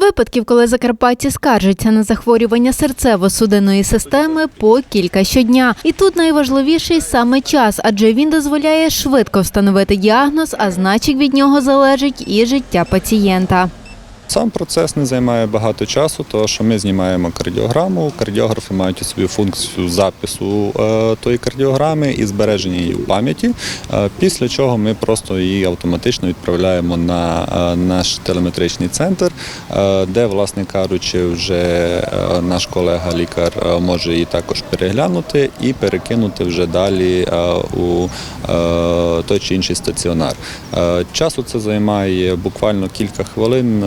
Випадків, коли закарпатці скаржаться на захворювання серцево-судинної системи, по кілька щодня. І тут найважливіший саме час, адже він дозволяє швидко встановити діагноз, а значить від нього залежить і життя пацієнта. Сам процес не займає багато часу, тому що ми знімаємо кардіограму. Кардіографи мають у собі функцію запису е, тої кардіограми і збереження її в пам'яті. Е, після чого ми просто її автоматично відправляємо на е, наш телеметричний центр, де, власне кажучи, вже наш колега-лікар може її також переглянути і перекинути вже далі у той чи інший стаціонар. Часу це займає буквально кілька хвилин,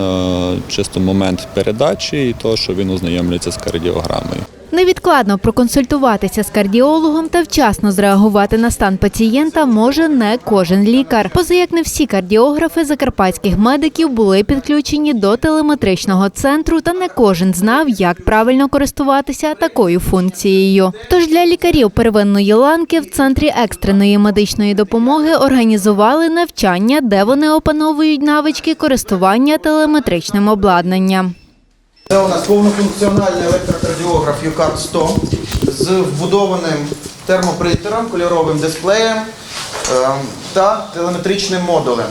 чисто момент передачі і того, що він ознайомлюється з кардіограмою. Невідкладно проконсультуватися з кардіологом та вчасно зреагувати на стан пацієнта може не кожен лікар. Поза як не всі кардіографи закарпатських медиків були підключені до телеметричного центру, та не кожен знав, як правильно користуватися такою функцією. Тож для лікарів первинної ланки в центрі екстреної медичної допомоги організували навчання, де вони опановують навички користування телеметричним обладнанням. Це у нас повнофункціональний електрокардіограф UCART 100 з вбудованим термопринтером, кольоровим дисплеєм е, та телеметричним модулем.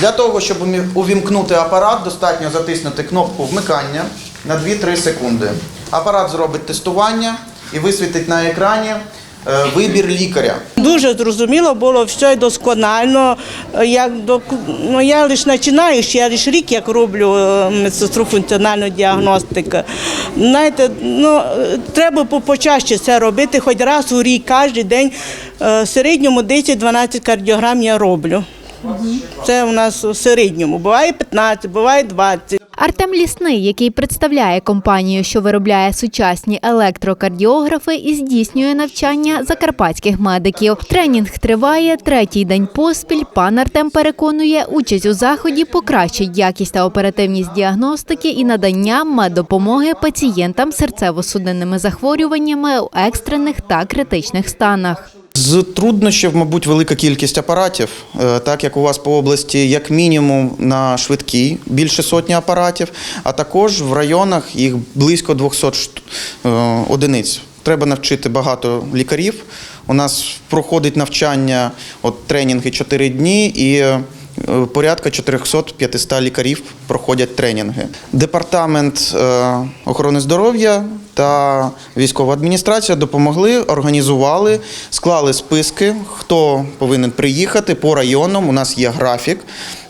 Для того, щоб увімкнути апарат, достатньо затиснути кнопку вмикання на 2-3 секунди. Апарат зробить тестування і висвітить на екрані вибір лікаря. Дуже зрозуміло було все досконально. Як ну, я лише починаючи, я лише рік як роблю е, медсестру функціональну діагностику. Знаєте, ну, е, треба почаще це робити, хоч раз у рік, кожен день. Е, В середньому 10-12 кардіограм я роблю. Це у нас у середньому. Буває 15, буває 20. Артем Лісний, який представляє компанію, що виробляє сучасні електрокардіографи і здійснює навчання закарпатських медиків. Тренінг триває третій день поспіль. Пан Артем переконує, участь у заході покращить якість та оперативність діагностики і надання меддопомоги пацієнтам серцево-судинними захворюваннями у екстрених та критичних станах. З труднощів, мабуть, велика кількість апаратів, Е, так як у вас по області, як мінімум на швидкій більше сотні апаратів, а також в районах їх близько 200 е, одиниць. Треба навчити багато лікарів. У нас проходить навчання, от тренінги 4 дні і. Е, Порядка 400-500 лікарів проходять тренінги. Департамент е, охорони здоров'я та військова адміністрація допомогли, організували, склали списки, хто повинен приїхати по районам. У нас є графік.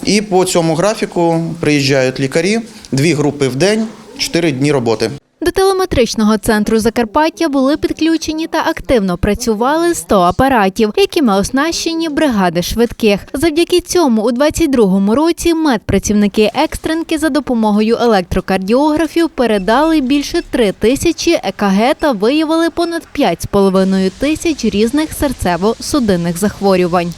І по цьому графіку приїжджають лікарі, дві групи в день, чотири дні роботи. До телеметричного центру Закарпаття були підключені та активно працювали 100 апаратів, якими оснащені бригади швидких. Завдяки цьому у 22-му році медпрацівники екстренки за допомогою електрокардіографів передали більше 3 тисячі ЕКГ та виявили понад 5,5 тисяч різних серцево-судинних захворювань.